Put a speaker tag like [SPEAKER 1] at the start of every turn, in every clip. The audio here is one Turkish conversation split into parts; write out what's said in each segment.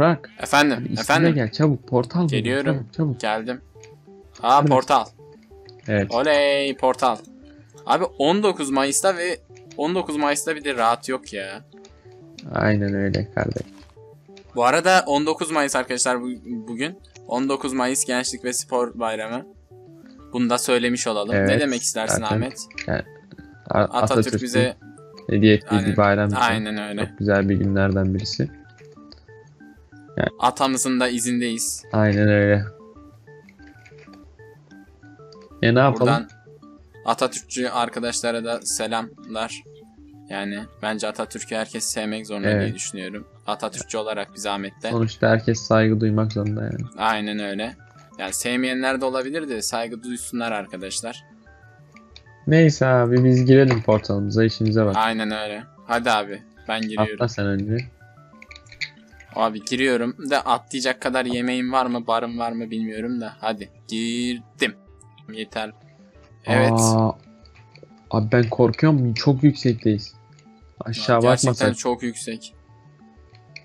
[SPEAKER 1] Burak.
[SPEAKER 2] Efendim,
[SPEAKER 1] İsmine
[SPEAKER 2] efendim.
[SPEAKER 1] gel çabuk portal
[SPEAKER 2] Geliyorum.
[SPEAKER 1] Çabuk, çabuk.
[SPEAKER 2] Geldim. Aa
[SPEAKER 1] Evet.
[SPEAKER 2] portal.
[SPEAKER 1] Evet.
[SPEAKER 2] Oley portal. Abi 19 Mayıs'ta ve 19 Mayıs'ta bir de rahat yok ya.
[SPEAKER 1] Aynen öyle kardeş.
[SPEAKER 2] Bu arada 19 Mayıs arkadaşlar bu- bugün. 19 Mayıs Gençlik ve Spor Bayramı. Bunu da söylemiş olalım.
[SPEAKER 1] Evet,
[SPEAKER 2] ne demek istersin
[SPEAKER 1] zaten
[SPEAKER 2] Ahmet?
[SPEAKER 1] A-
[SPEAKER 2] Atatürk,
[SPEAKER 1] Atatürk'ün
[SPEAKER 2] bize
[SPEAKER 1] hediye ettiği
[SPEAKER 2] Aynen,
[SPEAKER 1] bir bayram için.
[SPEAKER 2] aynen öyle.
[SPEAKER 1] Çok güzel bir günlerden birisi.
[SPEAKER 2] Atamızın da izindeyiz.
[SPEAKER 1] Aynen öyle. E ne yapalım?
[SPEAKER 2] Buradan Atatürkçü arkadaşlara da selamlar. Yani bence Atatürk'ü herkes sevmek zorunda diye
[SPEAKER 1] Evet.
[SPEAKER 2] düşünüyorum. Atatürkçü olarak bir zahmetle.
[SPEAKER 1] Sonuçta herkes saygı duymak zorunda yani.
[SPEAKER 2] Aynen öyle. Yani sevmeyenler de olabilir de saygı duysunlar arkadaşlar.
[SPEAKER 1] Neyse abi biz girelim portalımıza işimize bak.
[SPEAKER 2] Aynen öyle. Hadi abi ben giriyorum.
[SPEAKER 1] Atla sen önce.
[SPEAKER 2] Abi giriyorum da atlayacak kadar yemeğim var mı barım var mı bilmiyorum da hadi girdim. Yeter. Evet.
[SPEAKER 1] Aa, abi ben korkuyorum çok yüksekteyiz. Aşağı
[SPEAKER 2] Gerçekten
[SPEAKER 1] bakmasak.
[SPEAKER 2] çok yüksek.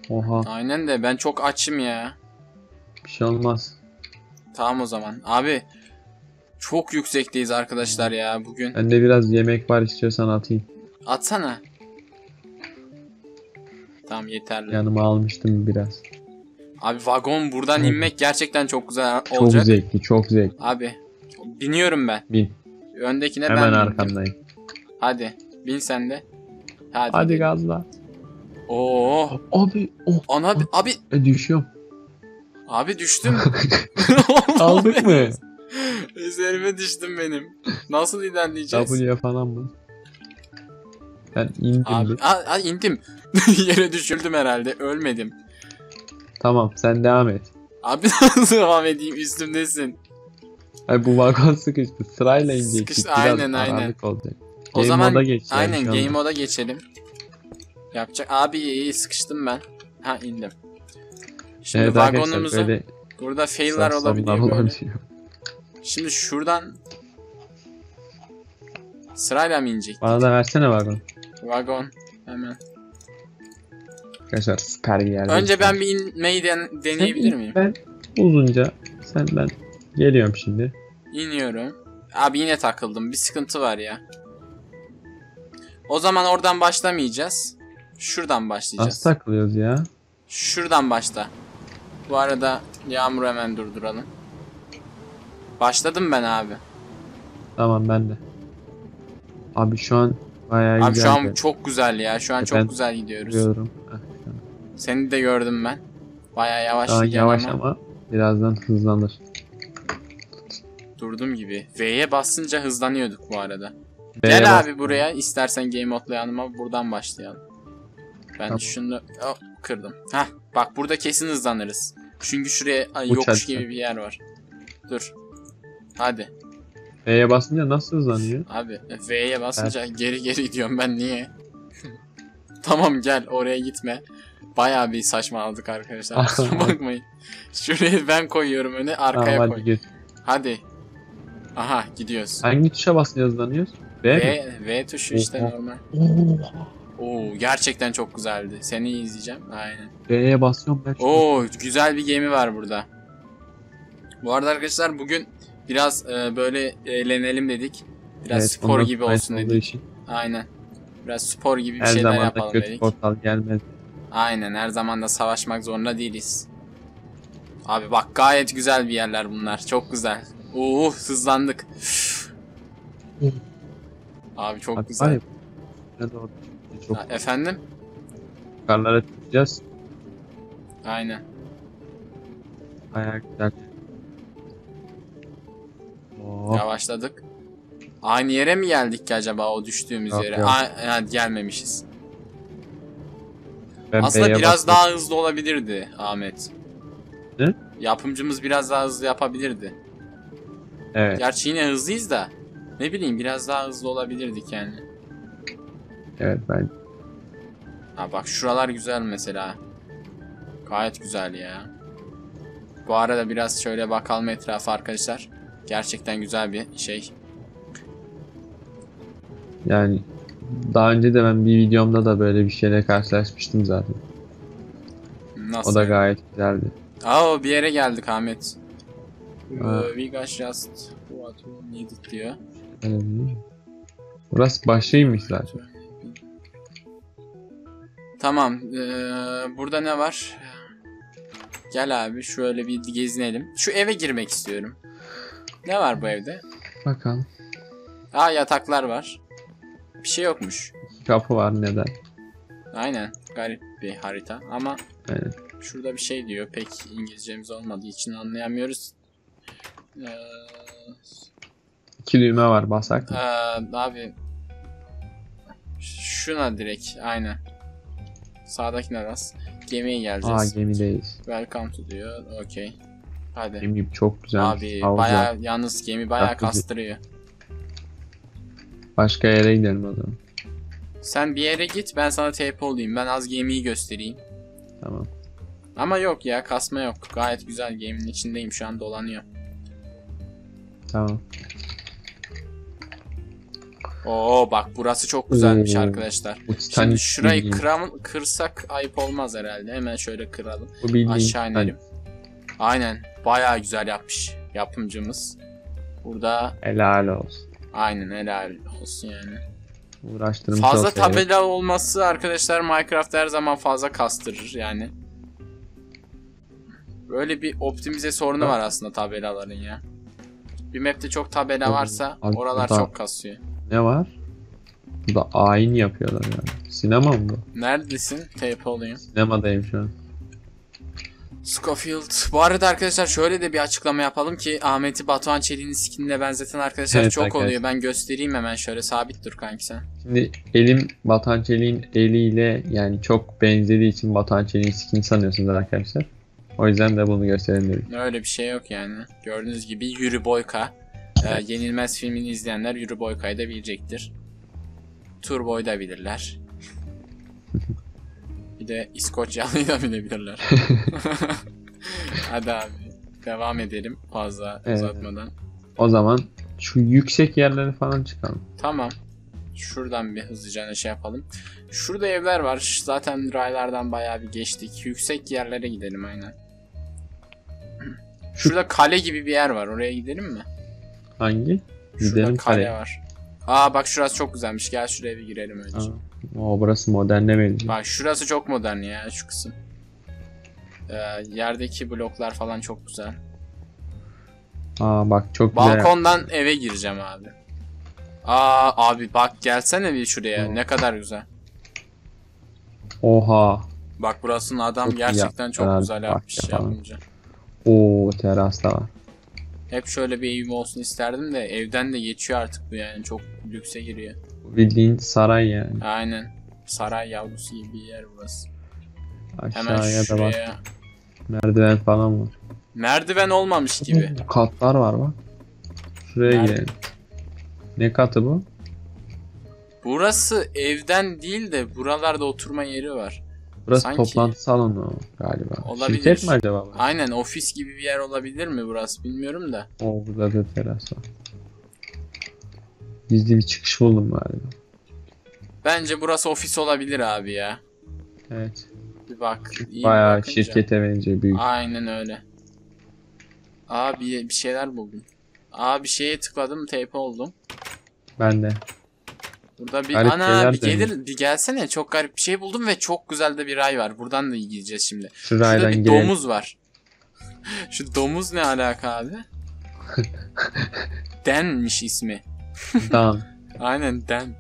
[SPEAKER 1] Oha
[SPEAKER 2] Aynen de ben çok açım ya.
[SPEAKER 1] bir şey olmaz.
[SPEAKER 2] Tamam o zaman. Abi çok yüksekteyiz arkadaşlar ya bugün.
[SPEAKER 1] Bende biraz yemek var istiyorsan atayım.
[SPEAKER 2] Atsana. Tamam yeterli.
[SPEAKER 1] Yanıma almıştım biraz.
[SPEAKER 2] Abi vagon buradan
[SPEAKER 1] Hı.
[SPEAKER 2] inmek gerçekten çok güzel
[SPEAKER 1] Çok
[SPEAKER 2] olacak.
[SPEAKER 1] zevkli çok zevkli.
[SPEAKER 2] Abi biniyorum ben.
[SPEAKER 1] Bin.
[SPEAKER 2] Öndekine
[SPEAKER 1] Hemen
[SPEAKER 2] ben bindim.
[SPEAKER 1] arkandayım.
[SPEAKER 2] Hadi bin sen de. Hadi.
[SPEAKER 1] Hadi gazla.
[SPEAKER 2] Oo.
[SPEAKER 1] Abi oh,
[SPEAKER 2] Ana abi, abi
[SPEAKER 1] e, düşüyorum.
[SPEAKER 2] abi düştüm.
[SPEAKER 1] Aldık mı?
[SPEAKER 2] Üzerime düştüm benim. Nasıl ilerleyeceğiz?
[SPEAKER 1] W'ye falan mı? Ben indim
[SPEAKER 2] Abi
[SPEAKER 1] bir.
[SPEAKER 2] a, a, indim. Yere düşürdüm herhalde. Ölmedim.
[SPEAKER 1] Tamam sen devam et.
[SPEAKER 2] Abi nasıl devam edeyim üstümdesin.
[SPEAKER 1] Ay bu vagon sıkıştı. Sırayla inecektik.
[SPEAKER 2] Sıkıştı,
[SPEAKER 1] Biraz
[SPEAKER 2] aynen, aynen.
[SPEAKER 1] olacak.
[SPEAKER 2] O
[SPEAKER 1] Game
[SPEAKER 2] zaman
[SPEAKER 1] moda geç yani
[SPEAKER 2] aynen
[SPEAKER 1] anda.
[SPEAKER 2] game moda geçelim. Yapacak. Abi iyi sıkıştım ben. Ha indim. Şimdi
[SPEAKER 1] Evet
[SPEAKER 2] vagonumuzu
[SPEAKER 1] böyle
[SPEAKER 2] burada
[SPEAKER 1] sapsamlar
[SPEAKER 2] böyle.
[SPEAKER 1] olabiliyor.
[SPEAKER 2] Şimdi şuradan sırayla mı inecek?
[SPEAKER 1] Bana da versene vagon.
[SPEAKER 2] Vagon hemen.
[SPEAKER 1] Arkadaşlar süper bir yer.
[SPEAKER 2] Önce ben bir inmeyi den- deneyebilir miyim?
[SPEAKER 1] Ben uzunca sen ben geliyorum şimdi.
[SPEAKER 2] İniyorum. Abi yine takıldım. Bir sıkıntı var ya. O zaman oradan başlamayacağız. Şuradan başlayacağız.
[SPEAKER 1] Nasıl takılıyoruz ya?
[SPEAKER 2] Şuradan başla. Bu arada yağmuru hemen durduralım. Başladım ben abi.
[SPEAKER 1] Tamam ben de. Abi şu an bayağı
[SPEAKER 2] Abi şu an çok güzel ya. Şu an
[SPEAKER 1] Ben
[SPEAKER 2] çok güzel gidiyoruz.
[SPEAKER 1] Biliyorum. An-
[SPEAKER 2] Seni de gördüm ben. Baya yavaş gidiyor
[SPEAKER 1] yavaş
[SPEAKER 2] ama,
[SPEAKER 1] ama birazdan hızlanır.
[SPEAKER 2] durdum gibi. V'ye basınca hızlanıyorduk bu arada. Gel
[SPEAKER 1] bas-
[SPEAKER 2] abi buraya. İstersen game modlayalım buradan başlayalım. Ben
[SPEAKER 1] Tamam.
[SPEAKER 2] şunu oh, kırdım. Hah bak burada kesin hızlanırız. Çünkü şuraya ay, yokuş gibi bir yer var. Dur. Hadi.
[SPEAKER 1] B'ye basınca nasıl hızlanıyor?
[SPEAKER 2] Abi V'ye basınca geri geri gidiyorum ben niye? tamam gel oraya gitme. Bayağı bir saçmaladık arkadaşlar. Kusura bakmayın. Şuraya ben koyuyorum öne arkaya
[SPEAKER 1] Tamam
[SPEAKER 2] koy.
[SPEAKER 1] hadi git.
[SPEAKER 2] Hadi. Aha gidiyoruz.
[SPEAKER 1] Hangi tuşa basınca hızlanıyoruz? Mi?
[SPEAKER 2] V, V tuşu işte
[SPEAKER 1] Oha.
[SPEAKER 2] normal.
[SPEAKER 1] Oha.
[SPEAKER 2] Oo gerçekten çok güzeldi. Seni izleyeceğim. Aynen.
[SPEAKER 1] B'ye basıyorum ben.
[SPEAKER 2] Oo güzel bir gemi var burada. Bu arada arkadaşlar bugün biraz e, böyle eğlenelim dedik. Biraz
[SPEAKER 1] Evet,
[SPEAKER 2] spor gibi olsun dedik.
[SPEAKER 1] için
[SPEAKER 2] Aynen. Biraz spor gibi bir
[SPEAKER 1] Her
[SPEAKER 2] şeyler
[SPEAKER 1] zaman da
[SPEAKER 2] yapalım
[SPEAKER 1] kötü
[SPEAKER 2] dedik.
[SPEAKER 1] portal gelmez.
[SPEAKER 2] Aynen her zaman da savaşmak zorunda değiliz. Abi bak gayet güzel bir yerler bunlar. Çok güzel. Oo hızlandık. Abi çok
[SPEAKER 1] Abi
[SPEAKER 2] güzel.
[SPEAKER 1] ne doğru. Çok
[SPEAKER 2] Ha, efendim?
[SPEAKER 1] yukarılara çıkacağız.
[SPEAKER 2] Aynen.
[SPEAKER 1] Bayağı güzel. Oh,
[SPEAKER 2] Yavaşladık. Aynı yere mi geldik ki acaba o düştüğümüz
[SPEAKER 1] Yok,
[SPEAKER 2] yere?
[SPEAKER 1] yok.
[SPEAKER 2] Ha, gelmemişiz.
[SPEAKER 1] ben
[SPEAKER 2] Aslında
[SPEAKER 1] B'ye
[SPEAKER 2] biraz
[SPEAKER 1] bastım.
[SPEAKER 2] daha hızlı olabilirdi Ahmet.
[SPEAKER 1] Ne?
[SPEAKER 2] Yapımcımız biraz daha hızlı yapabilirdi.
[SPEAKER 1] Evet,
[SPEAKER 2] Gerçi yine hızlıyız da. Ne bileyim biraz daha hızlı olabilirdik yani.
[SPEAKER 1] evet ben
[SPEAKER 2] Ha bak şuralar güzel mesela. Gayet güzel ya. Bu arada biraz şöyle bakalım etrafa arkadaşlar. Gerçekten güzel bir şey.
[SPEAKER 1] yani daha önce de ben bir videomda da böyle bir şeyle karşılaşmıştım zaten.
[SPEAKER 2] Nasıl?
[SPEAKER 1] O da gayet güzeldi.
[SPEAKER 2] Aa bir yere geldik Ahmet.
[SPEAKER 1] Ha.
[SPEAKER 2] We got just what we needed diyor.
[SPEAKER 1] Mi? Burası başıymış zaten.
[SPEAKER 2] Tamam. ee, burada ne var? Gel abi şöyle bir gezinelim. Şu eve girmek istiyorum. Ne var bu evde?
[SPEAKER 1] Bakalım.
[SPEAKER 2] Aa yataklar var. Bir şey yokmuş.
[SPEAKER 1] Kapı var neden?
[SPEAKER 2] Aynen. Garip bir harita ama
[SPEAKER 1] Aynen.
[SPEAKER 2] şurada bir şey diyor. Pek İngilizcemiz olmadığı için anlayamıyoruz. Ee,
[SPEAKER 1] İki düğme var basak?
[SPEAKER 2] Ee, abi şuna direkt aynen. Sağdakine bas. Gemiye
[SPEAKER 1] Aa
[SPEAKER 2] geleceğiz.
[SPEAKER 1] gemideyiz.
[SPEAKER 2] Welcome to diyor. Okey. Hadi.
[SPEAKER 1] Gemi çok güzel.
[SPEAKER 2] Abi
[SPEAKER 1] Havuz
[SPEAKER 2] baya
[SPEAKER 1] var.
[SPEAKER 2] yalnız gemi baya
[SPEAKER 1] Çok güzel.
[SPEAKER 2] kastırıyor.
[SPEAKER 1] Başka yere gidelim o zaman.
[SPEAKER 2] Sen bir yere git ben sana TP olayım. Ben az gemiyi göstereyim.
[SPEAKER 1] Tamam.
[SPEAKER 2] Ama yok ya kasma yok. Gayet güzel geminin içindeyim şu an dolanıyor.
[SPEAKER 1] Tamam.
[SPEAKER 2] Oo bak burası çok güzelmiş
[SPEAKER 1] Oo.
[SPEAKER 2] arkadaşlar. Şimdi şurayı
[SPEAKER 1] bildiğin-
[SPEAKER 2] kırsak ayıp olmaz herhalde. Hemen şöyle kıralım.
[SPEAKER 1] bu bildiğin
[SPEAKER 2] Aşağı
[SPEAKER 1] Titanic.
[SPEAKER 2] inelim. Aynen. Bayağı güzel yapmış yapımcımız. Burada
[SPEAKER 1] Helal olsun.
[SPEAKER 2] aynen helal olsun yani.
[SPEAKER 1] Uğraştırmış
[SPEAKER 2] Fazla tabela olması arkadaşlar Minecraft her zaman fazla kastırır yani. Böyle bir optimize sorunu var aslında tabelaların ya. Bir map'te çok tabela varsa oralar çok kasıyor.
[SPEAKER 1] Ne var? Burada ayin yapıyorlar yani. Sinema mı bu?
[SPEAKER 2] Neredesin? Tape olayım.
[SPEAKER 1] Sinemadayım şu an.
[SPEAKER 2] Scofield. Bu arada arkadaşlar şöyle de bir açıklama yapalım ki Ahmet'i Batuhan Çelik'in skinine benzeten arkadaşlar
[SPEAKER 1] Evet
[SPEAKER 2] çok
[SPEAKER 1] arkadaşlar.
[SPEAKER 2] oluyor. Ben göstereyim hemen şöyle sabit dur kanki sen.
[SPEAKER 1] Şimdi elim Batuhan Çelik'in eliyle yani çok benzediği için Batuhan Çelik'in skin sanıyorsunuz arkadaşlar. O yüzden de bunu gösterelim dedik.
[SPEAKER 2] Öyle bir şey yok yani. Gördüğünüz gibi Yuri Boyka. Ee, Yenilmez filmini izleyenler Yuri Boyka'yı da bilecektir. Turbo'yu da bilirler. Bir de İskoçyalı'yı da bilebilirler. Hadi abi. Devam edelim fazla
[SPEAKER 1] Evet.
[SPEAKER 2] uzatmadan.
[SPEAKER 1] O zaman şu yüksek yerlere falan çıkalım.
[SPEAKER 2] Tamam. Şuradan bir hızlıca şey yapalım. Şurada evler var. Zaten raylardan bayağı bir geçtik. Yüksek yerlere gidelim aynen. Şurada kale gibi bir yer var. Oraya gidelim mi?
[SPEAKER 1] Hangi?
[SPEAKER 2] Şurada
[SPEAKER 1] Gidelim
[SPEAKER 2] kale
[SPEAKER 1] kale.
[SPEAKER 2] var. Aa bak şurası çok güzelmiş. Gel şuraya bir girelim önce.
[SPEAKER 1] Aa, o burası moderne benziyor.
[SPEAKER 2] Bak şurası çok modern ya şu kısım. Ee, yerdeki bloklar falan çok güzel.
[SPEAKER 1] Aa bak çok güzel.
[SPEAKER 2] Balkondan eve gireceğim abi. Aa abi bak gelsene bir şuraya.
[SPEAKER 1] Aa.
[SPEAKER 2] Ne kadar güzel.
[SPEAKER 1] Oha.
[SPEAKER 2] Bak burasının adam
[SPEAKER 1] Çok
[SPEAKER 2] gerçekten çok
[SPEAKER 1] yaptılar.
[SPEAKER 2] güzel
[SPEAKER 1] Bak
[SPEAKER 2] yapmış
[SPEAKER 1] yapalım.
[SPEAKER 2] yapınca.
[SPEAKER 1] Oo teras da var.
[SPEAKER 2] Hep şöyle bir evim olsun isterdim de evden de geçiyor artık bu yani çok lükse giriyor.
[SPEAKER 1] Bildiğin saray yani.
[SPEAKER 2] Aynen. Saray yavrusu gibi bir yer burası. Hemen
[SPEAKER 1] Aşağıya da bak. Merdiven falan var.
[SPEAKER 2] Merdiven olmamış gibi.
[SPEAKER 1] Katlar var bak. Şuraya
[SPEAKER 2] Nerede?
[SPEAKER 1] girelim. Ne katı bu?
[SPEAKER 2] Burası evden değil de buralarda oturma yeri var.
[SPEAKER 1] Burası
[SPEAKER 2] Sanki-
[SPEAKER 1] toplantı salonu galiba.
[SPEAKER 2] Olabilir.
[SPEAKER 1] Şirket mi acaba?
[SPEAKER 2] Aynen ofis gibi bir yer olabilir mi burası bilmiyorum da.
[SPEAKER 1] Oo burada da teras var. Gizli bir çıkış buldum galiba.
[SPEAKER 2] Bence burası ofis olabilir abi ya.
[SPEAKER 1] Evet.
[SPEAKER 2] Bir bak. iyi
[SPEAKER 1] Bayağı
[SPEAKER 2] bakınca.
[SPEAKER 1] şirkete benziyor büyük.
[SPEAKER 2] Aynen öyle. Aa bir, şeyler buldum. Aa bir şeye tıkladım tape oldum.
[SPEAKER 1] Ben de.
[SPEAKER 2] Burada bir
[SPEAKER 1] Garip
[SPEAKER 2] ana
[SPEAKER 1] şeyler
[SPEAKER 2] bir
[SPEAKER 1] dönüyor.
[SPEAKER 2] gelir bir gelsene çok garip bir şey buldum ve çok güzel de bir ray var. Buradan da gideceğiz şimdi.
[SPEAKER 1] Şu
[SPEAKER 2] Şurada
[SPEAKER 1] raydan
[SPEAKER 2] bir
[SPEAKER 1] girelim.
[SPEAKER 2] domuz var. Şu domuz ne alaka abi? Denmiş ismi.
[SPEAKER 1] Dan.
[SPEAKER 2] Aynen Den.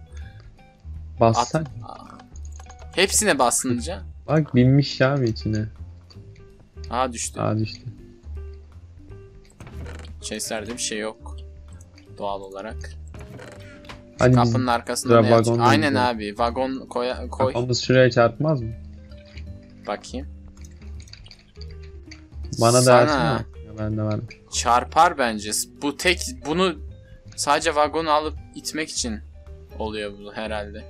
[SPEAKER 1] Bassan.
[SPEAKER 2] Hepsine basınca.
[SPEAKER 1] Bak binmiş ya abi içine.
[SPEAKER 2] Aa düştü.
[SPEAKER 1] Aa düştü.
[SPEAKER 2] Chestlerde bir şey yok. Doğal olarak.
[SPEAKER 1] Hadi biz
[SPEAKER 2] Kapının arkasında ne
[SPEAKER 1] vagon
[SPEAKER 2] Aynen
[SPEAKER 1] gidelim.
[SPEAKER 2] abi. Vagon koy, koy.
[SPEAKER 1] kafamız şuraya çarpmaz mı?
[SPEAKER 2] Bakayım.
[SPEAKER 1] Bana da
[SPEAKER 2] Sana
[SPEAKER 1] versene. Ya bende varmış.
[SPEAKER 2] Çarpar bence. Bu tek bunu sadece vagonu alıp itmek için oluyor bu herhalde.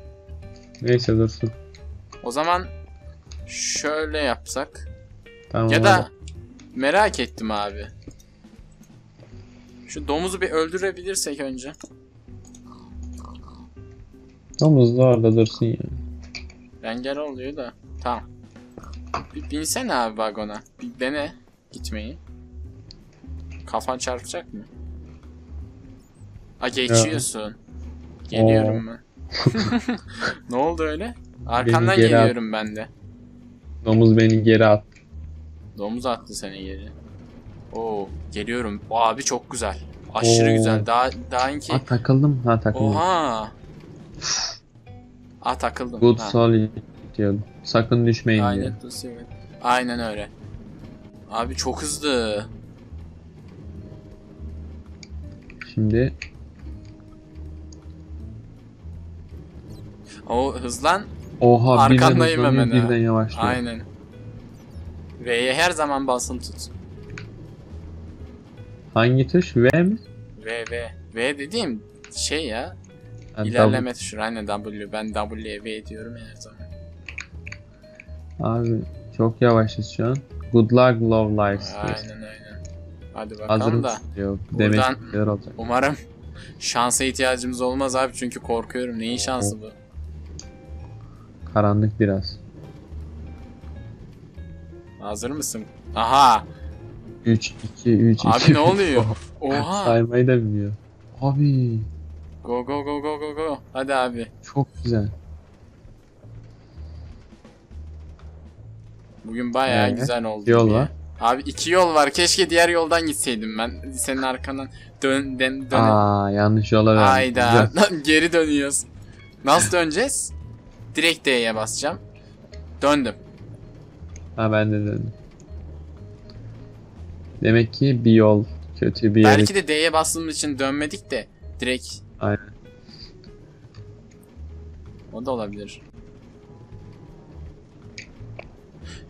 [SPEAKER 1] Neyse dursun.
[SPEAKER 2] O zaman şöyle yapsak.
[SPEAKER 1] Tamam.
[SPEAKER 2] Ya da merak ettim abi. Şu domuzu bir öldürebilirsek önce.
[SPEAKER 1] Domuz da orada dursun ya.
[SPEAKER 2] Engel oluyor da. Tamam. Bir binsene abi vagona. Bir dene gitmeyi. Kafan çarpacak mı? A geçiyorsun. Geliyorum ben. ne oldu öyle? Arkandan
[SPEAKER 1] geri
[SPEAKER 2] geliyorum ben de.
[SPEAKER 1] Domuz beni geri at.
[SPEAKER 2] Domuz attı seni geri. Oo, geliyorum. O abi çok güzel. Aşırı
[SPEAKER 1] Oo.
[SPEAKER 2] güzel. Daha daha inki.
[SPEAKER 1] Ha takıldım. Ha takıldım.
[SPEAKER 2] Oha. Aa takıldım.
[SPEAKER 1] Good
[SPEAKER 2] Ha.
[SPEAKER 1] solid diyordum. Sakın düşmeyin.
[SPEAKER 2] Aynen, evet. Aynen öyle. Abi çok hızlı.
[SPEAKER 1] Şimdi
[SPEAKER 2] O hızlan.
[SPEAKER 1] oha
[SPEAKER 2] Arkandayım hemen
[SPEAKER 1] birden yavaşlıyor.
[SPEAKER 2] Aynen. V'ye her zaman basın tut.
[SPEAKER 1] Hangi tuş? V mi?
[SPEAKER 2] V V. V dediğim şey ya.
[SPEAKER 1] Ha,
[SPEAKER 2] ilerleme tuşu. Aynen W. Ben W'ye V diyorum her zaman.
[SPEAKER 1] Abi çok yavaşız şu an. Good luck love lives.
[SPEAKER 2] Aynen aynen. Hadi
[SPEAKER 1] Hazır
[SPEAKER 2] bakalım da.
[SPEAKER 1] mısın diyor. Demek olacak.
[SPEAKER 2] Umarım şansa ihtiyacımız olmaz abi çünkü korkuyorum. Neyin şansı bu?
[SPEAKER 1] Karanlık biraz.
[SPEAKER 2] Hazır mısın? Aha!
[SPEAKER 1] 3 2 3 2.
[SPEAKER 2] Abi ne oluyor? Oha!
[SPEAKER 1] Saymayı da bilmiyor. Abi
[SPEAKER 2] Go go go go go go. Hadi abi.
[SPEAKER 1] çok güzel.
[SPEAKER 2] Bugün bayağı
[SPEAKER 1] Ee,
[SPEAKER 2] güzel oldu.
[SPEAKER 1] yol var.
[SPEAKER 2] Abi iki yol var. Keşke diğer yoldan gitseydim ben. Senin arkandan dön dön dön.
[SPEAKER 1] Aa yanlış yola verdim.
[SPEAKER 2] Hayda. Geri dönüyoruz. Nasıl döneceğiz? Direkt D'ye basacağım. Döndüm.
[SPEAKER 1] Ha ben de dedim. Demek ki bir yol kötü bir yere.
[SPEAKER 2] Belki de D'ye bastığımız için dönmedik de direkt.
[SPEAKER 1] Aynen.
[SPEAKER 2] O da olabilir.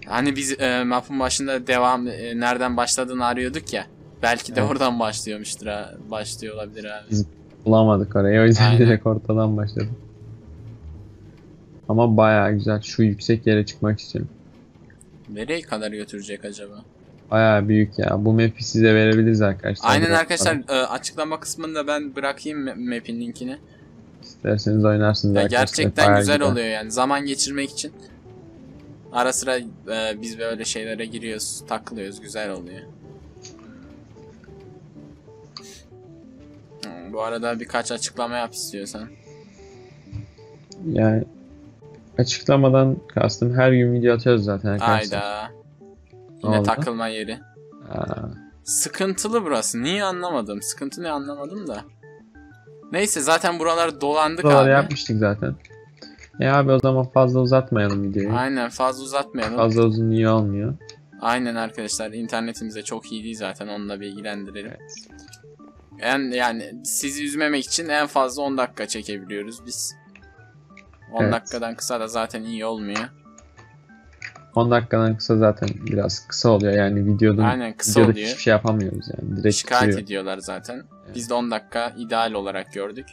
[SPEAKER 2] Hani biz e, map'ın başında devam e, nereden başladığını arıyorduk ya. Belki de
[SPEAKER 1] Evet.
[SPEAKER 2] oradan başlıyormuştur ha. Başlıyor olabilir abi.
[SPEAKER 1] Biz- Bulamadık orayı. O yüzden
[SPEAKER 2] Aynen.
[SPEAKER 1] direkt ortadan başladım. Ama bayağı güzel. Şu yüksek yere çıkmak istiyorum.
[SPEAKER 2] Nereye kadar götürecek acaba?
[SPEAKER 1] Bayağı büyük ya. Bu map'i size verebiliriz arkadaşlar.
[SPEAKER 2] Aynen
[SPEAKER 1] Biraz
[SPEAKER 2] arkadaşlar e, açıklama kısmında ben bırakayım ma- map'in linkini.
[SPEAKER 1] İsterseniz oynarsınız
[SPEAKER 2] Ya
[SPEAKER 1] arkadaşlar.
[SPEAKER 2] gerçekten
[SPEAKER 1] Bayağı
[SPEAKER 2] güzel oluyor yani zaman geçirmek için. Ara sıra e, biz böyle şeylere giriyoruz, takılıyoruz, güzel oluyor. Hmm, Bu arada birkaç açıklama yap istiyorsan.
[SPEAKER 1] Yani açıklamadan kastım her gün video atıyoruz zaten arkadaşlar.
[SPEAKER 2] Hayda.
[SPEAKER 1] Ne
[SPEAKER 2] Yine
[SPEAKER 1] oldu?
[SPEAKER 2] takılma yeri.
[SPEAKER 1] Aa,
[SPEAKER 2] Sıkıntılı burası. Niye anlamadım? Sıkıntı ne anlamadım da. Neyse zaten buralar dolandık
[SPEAKER 1] buraları
[SPEAKER 2] abi.
[SPEAKER 1] yapmıştık zaten. Ya abi o zaman fazla uzatmayalım videoyu.
[SPEAKER 2] Aynen fazla uzatmayalım.
[SPEAKER 1] Fazla uzun iyi olmuyor.
[SPEAKER 2] Aynen arkadaşlar internetimiz de çok iyi değil zaten onunla bilgilendirelim. En yani sizi üzmemek için en fazla 10 dakika çekebiliyoruz biz. 10
[SPEAKER 1] Evet.
[SPEAKER 2] dakikadan kısa da zaten iyi olmuyor.
[SPEAKER 1] 10 dakikadan kısa zaten biraz kısa oluyor yani videoda,
[SPEAKER 2] Aynen kısa
[SPEAKER 1] videoda
[SPEAKER 2] oluyor.
[SPEAKER 1] hiçbir şey yapamıyoruz yani. Direkt
[SPEAKER 2] Şikayet
[SPEAKER 1] bitiyor.
[SPEAKER 2] ediyorlar zaten.
[SPEAKER 1] Evet.
[SPEAKER 2] Biz de 10 dakika ideal olarak gördük.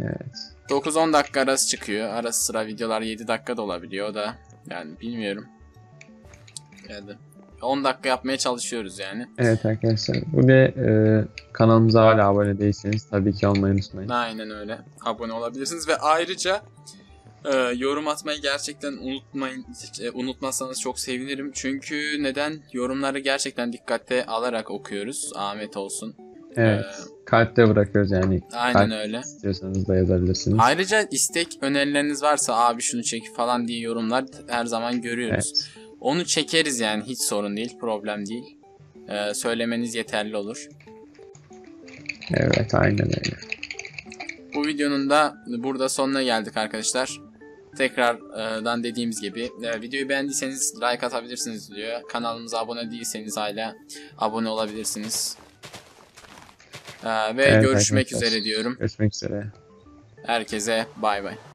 [SPEAKER 1] Evet.
[SPEAKER 2] 9-10 dakika arası çıkıyor. Ara sıra videolar 7 dakika da olabiliyor. O da yani bilmiyorum. Yani 10 dakika yapmaya çalışıyoruz yani.
[SPEAKER 1] Evet arkadaşlar. Bu da e, kanalımıza hala abone değilseniz tabii ki olmayı unutmayın.
[SPEAKER 2] Aynen öyle. Abone olabilirsiniz ve ayrıca e, yorum atmayı gerçekten unutmayın. E, unutmazsanız çok sevinirim. Çünkü neden? Yorumları gerçekten dikkate alarak okuyoruz. Ahmet olsun.
[SPEAKER 1] Evet.
[SPEAKER 2] E,
[SPEAKER 1] Kalpte bırakıyoruz yani.
[SPEAKER 2] aynen
[SPEAKER 1] Kalp
[SPEAKER 2] öyle.
[SPEAKER 1] istiyorsanız da yazabilirsiniz.
[SPEAKER 2] Ayrıca istek önerileriniz varsa abi şunu çek falan diye yorumlar her zaman görüyoruz.
[SPEAKER 1] Evet.
[SPEAKER 2] Onu çekeriz yani hiç sorun değil, problem değil. E, söylemeniz yeterli olur.
[SPEAKER 1] Evet aynen öyle.
[SPEAKER 2] Bu videonun da burada sonuna geldik arkadaşlar. Tekrardan dediğimiz gibi e, videoyu beğendiyseniz like atabilirsiniz diyor. Kanalımıza abone değilseniz hala abone olabilirsiniz. E, ve
[SPEAKER 1] Evet
[SPEAKER 2] görüşmek
[SPEAKER 1] arkadaşlar.
[SPEAKER 2] üzere diyorum.
[SPEAKER 1] Görüşmek üzere.
[SPEAKER 2] Herkese bay bay.